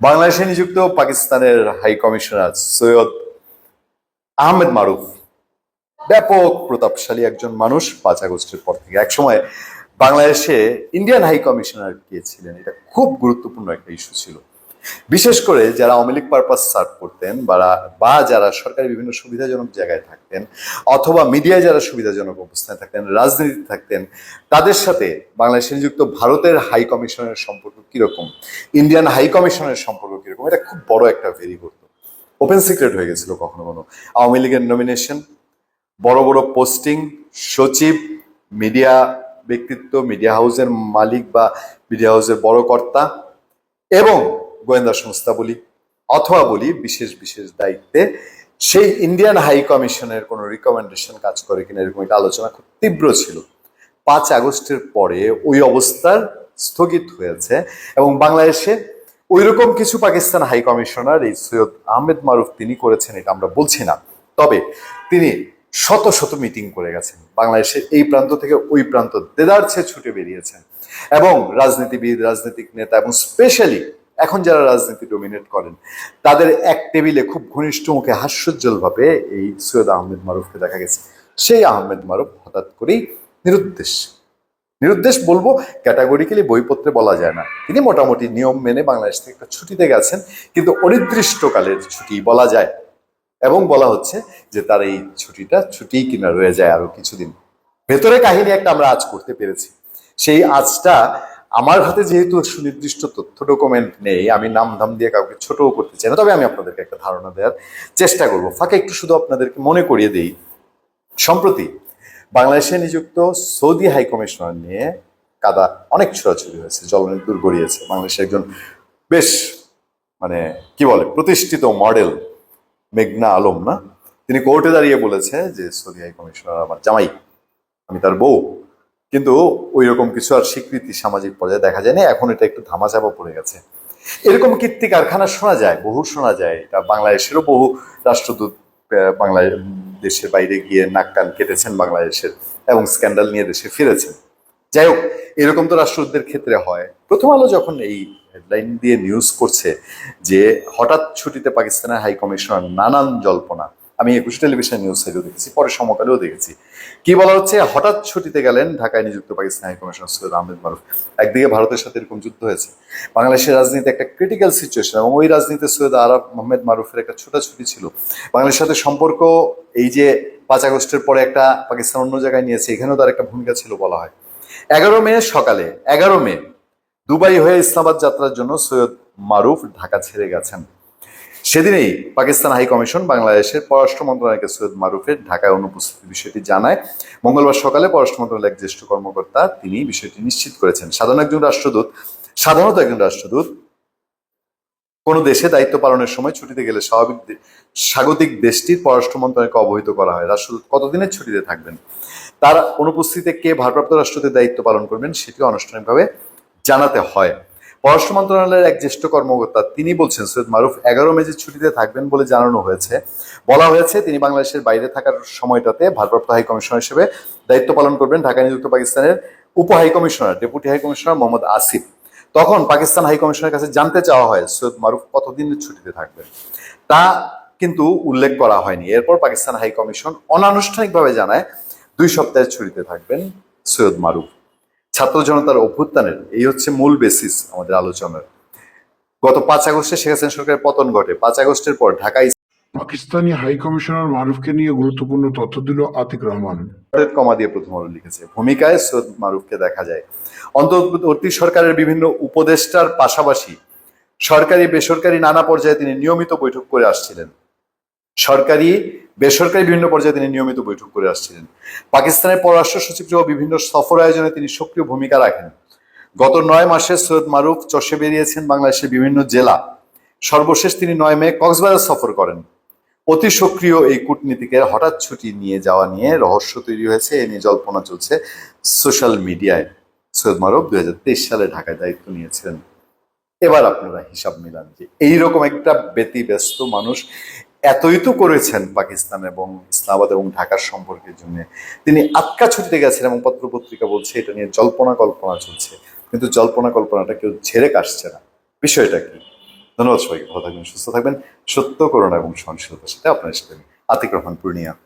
বাংলাদেশে নিযুক্ত পাকিস্তানের হাই কমিশনার সৈয়দ আহমেদ মারুফ ব্যাপক প্রতাপশালী একজন মানুষ পাঁচ আগস্টের পর থেকে। একসময় বাংলাদেশে ইন্ডিয়ান হাই কমিশনার কে ছিলেন, এটা খুব গুরুত্বপূর্ণ একটা ইস্যু ছিল। বিশেষ করে যারা লীগ পারপাস সার্ভ করতেন বা যারা সরকারি বিভিন্ন সুবিধাজনক জায়গায় থাকতেন অথবা মিডিয়ায় যারা সুবিধাজনক অবস্থায় থাকতেন রাজনীতি থাকতেন, তাদের সাথে বাংলাদেশে নিযুক্ত ভারতের হাই কমিশনের সম্পর্ক কীরকম? ইন্ডিয়ান হাই কমিশনের সম্পর্ক কীরকম? এটা খুব বড় একটা ভেরি করতো ওপেন সিক্রেট হয়ে গেছিল কখনো কখনো। আওয়ামী লীগের নমিনেশন বড় বড় পোস্টিং সচিব মিডিয়া ব্যক্তিত্ব মিডিয়া হাউসের মালিক বা মিডিয়া হাউসের বড় কর্তা এবং গোয়েন্দা সংস্থা বলি অথবা বলি বিশেষ বিশেষ দায়িত্বে, সেই ইন্ডিয়ান হাই কমিশনের কোনো রিকমেন্ডেশন কাজ করে কিনা এরকম একটা আলোচনা খুব তীব্র ছিল। পাঁচ আগস্টের পরে ওই অবস্থার স্থগিত হয়েছে এবং বাংলাদেশে ওইরকম কিছু পাকিস্তান হাই কমিশনার এই সৈয়দ আহমেদ মারুফ তিনি করেছেন, এটা আমরা বলছি না। তবে তিনি শত শত মিটিং করে গেছেন। বাংলাদেশের এই প্রান্ত থেকে ওই প্রান্ত দেদারছে ছুটে বেরিয়েছেন। এবং রাজনীতিবিদ, রাজনৈতিক নেতা এবং স্পেশালি এখন যারা রাজনীতি ডোমিনেট করেন, তাদের এক টেবিলে খুব ঘনিষ্ঠ মুখে হাস্যোজ্জ্বল ভাবে এই সৈয়দ আহমেদ মারুফকে দেখা গেছে। সেই আহমেদ মারুফ হঠাৎ করেই নিরুদ্দেশ। নিরুদ্দেশ বলব ক্যাটাগরিক্যালি বইপত্রে বলা যায় না। তিনি মোটামুটি নিয়ম মেনে বাংলাদেশ থেকে একটা ছুটিতে গেছেন, কিন্তু অনির্দিষ্টকালের ছুটি বলা যায়। এবং বলা হচ্ছে যে তার এই ছুটিটা ছুটি কিনা রয়ে যায় আরও কিছুদিন। ভেতরে কাহিনী একটা আমরা আজ করতে পেরেছি। সেই আজটা আমার হাতে যেহেতু সুনির্দিষ্ট তথ্য ডকুমেন্ট নেই, আমি নাম ধাম দিয়ে কাউকে ছোটও করতে চাই না, তবে আমি আপনাদেরকে একটা ধারণা দেওয়ার চেষ্টা করব। ফাঁকে একটু শুধু আপনাদেরকে মনে করিয়ে দেই, সম্প্রতি বাংলাদেশে নিযুক্ত সৌদি হাই কমিশনার নিয়ে কাদা অনেক ছোড়াছুরি হয়েছে জলনের দূর গড়িয়েছে। বাংলাদেশে একজন বেশ মানে কি বলে, প্রতিষ্ঠিত মডেল মেঘনা আলম, না? তিনি কোর্টে দাঁড়িয়ে বলেছে যে, সৌদি হাই কমিশনার আমার জামাই, আমি তার বউ। কিন্তু ওই রকম কিছু আর স্বীকৃতি সামাজিক পর্যায়ে দেখা যায়নি। এখন এটা একটু ধামাচাপা পড়ে গেছে। এরকম কীর্তি কারখানা শোনা যায় বহু শোনা যায়। এটা বাংলাদেশেরও বহু রাষ্ট্রদূত আহ, বাংলাদেশের বাইরে গিয়ে নাক কান কেটেছেন বাংলাদেশের এবং স্ক্যান্ডাল নিয়ে দেশে ফিরেছেন। যাই হোক এরকম তো রাষ্ট্রদূতদের ক্ষেত্রে হয়। প্রথম আলো যখন এই হেডলাইন দিয়ে নিউজ করছে যে হঠাৎ ছুটিতে পাকিস্তানের হাই কমিশনার নানান জল্পনা আমি একুশ টেলিভিশন নিউজ সাইডেও দেখেছি, পরে সমকালেও দেখেছি। কি বলা হচ্ছে, হঠাৎ ছুটিতে গেলেন ঢাকায় নিযুক্ত পাকিস্তান হাই কমিশনার সৈয়দ আহমেদ মারুফ। একদিকে ভারতের সাথে এরকম যুদ্ধ হয়েছে, বাংলাদেশের রাজনীতি একটা ক্রিটিক্যাল সিচুয়েশন এবং ওই রাজনীতিতে সৈয়দ আরব মোহাম্মদ মারুফের একটা ছোটাছুটি ছিল। বাংলাদেশের সাথে সম্পর্ক এই যে পাঁচ আগস্টের পরে একটা পাকিস্তান অন্য জায়গায় নিয়েছে, এখানেও তার একটা ভূমিকা ছিল বলা হয়। এগারো মে সকালে, এগারো মে, দুবাই হয়ে ইসলামাবাদ যাত্রার জন্য সৈয়দ মারুফ ঢাকা ছেড়ে গেছেন। সেদিনেই পাকিস্তান হাই কমিশন বাংলাদেশের পররাষ্ট্র মন্ত্রণালয়কে সৈয়দ মারুফের ঢাকায় অনুপস্থিতির বিষয়টি জানায়। মঙ্গলবার সকালে পররাষ্ট্র মন্ত্রণালয়ের জ্যেষ্ঠ কর্মকর্তা তিনি বিষয়টি নিশ্চিত করেছেন। সাধারণ একজন রাষ্ট্রদূত, সাধারণত একজন রাষ্ট্রদূত, কোনো দেশে দায়িত্ব পালনের সময় ছুটিতে গেলে স্বাভাবিক স্বাগতিক দেশটির পররাষ্ট্র মন্ত্রণালয়কে অবহিত করা হয়। রাষ্ট্রদূত কতদিনের ছুটিতে থাকবেন? তার অনুপস্থিতিতে কে ভারপ্রাপ্ত রাষ্ট্রদূতের দায়িত্ব পালন করবেন সেটি আনুষ্ঠানিকভাবে জানাতে হয়। পররাষ্ট্র মন্ত্রণালয়ের এক জ্যেষ্ঠ কর্মকর্তা, তিনি বলছেন, সৈয়দ মারুফ এগারো মে যে ছুটিতে থাকবেন বলে জানানো হয়েছে। বলা হয়েছে, তিনি বাংলাদেশের বাইরে থাকার সময়টাতে ভারপ্রাপ্ত হাই কমিশনার হিসেবে দায়িত্ব পালন করবেন ঢাকা নিযুক্ত পাকিস্তানের উপ high commissioner, deputy high commissioner Mohammad Asif. তখন পাকিস্তান হাই কমিশনের কাছে জানতে চাওয়া হয়, সৈয়দ মারুফ কতদিনের ছুটিতে থাকবেন? তা কিন্তু উল্লেখ করা হয়নি। এরপর পাকিস্তান হাই কমিশন অনানুষ্ঠানিকভাবে জানায়, দুই সপ্তাহের ছুটিতে থাকবেন সৈয়দ মারুফ। ছাত্র জনতার অভ্যুত্থানের এই হচ্ছে মূল বেসিস আমাদের আলোচনার। গত পাঁচ আগস্টে শেখ হাসিনা সরকারের পতন ঘটে। পাঁচ আগস্টের পর ঢাকায় পাকিস্তানি হাই কমিশনার মারুফকে নিয়ে গুরুত্বপূর্ণ তথ্য দিল আতিক রহমান। কমা দিয়ে প্রথম আলো লিখেছে। ভূমিকায় সৈয়দ মারুফকে দেখা যায়। অন্তর্বর্তী সরকারের বিভিন্ন উপদেষ্টার পাশাপাশি সরকারি বেসরকারি নানা পর্যায়ে তিনি নিয়মিত বৈঠক করে আসছিলেন। সরকারি বেসরকারি বিভিন্ন পর্যায়ে তিনি নিয়মিত বৈঠক করে আসছিলেন। পাকিস্তানের পররাষ্ট্র সচিব সহ বিভিন্ন সফর আয়োজনে তিনি সক্রিয় ভূমিকা রাখেন। গত নয় মাসে সৈয়দ মারুফ চষে বেরিয়েছেন বাংলাদেশের বিভিন্ন জেলা। সর্বশেষ তিনি নয় মে কক্সবাজার সফর করেন। অতি সক্রিয় এই কূটনীতিকের হঠাৎ ছুটি নিয়ে যাওয়া নিয়ে রহস্য তৈরি হয়েছে, এ নিয়ে জল্পনা চলছে সোশ্যাল মিডিয়ায়। সৈয়দ মারুফ দুই হাজার তেইশ সালে ঢাকায় দায়িত্ব নিয়েছিলেন এবার আপনারা হিসাব মিলান যে এইরকম একটা ব্যতিব্যস্ত মানুষ এতই তো করেছেন পাকিস্তান এবং ইসলামাবাদ এবং ঢাকার সম্পর্কের জন্য। তিনি আটকা ছুটিতে গেছেন এবং পত্রপত্রিকা বলছে, এটা নিয়ে জল্পনা কল্পনা চলছে। কিন্তু জল্পনা কল্পনাটা কেউ ঝেড়ে কাটছে না। বিষয়টা কি? ধন্যবাদ সবাইকে, ভালো থাকবেন, সুস্থ থাকবেন। সত্য করোনা এবং সহনশীলতার সাথে আপনার সাথে আতিক রহমান, পূর্ণিয়া।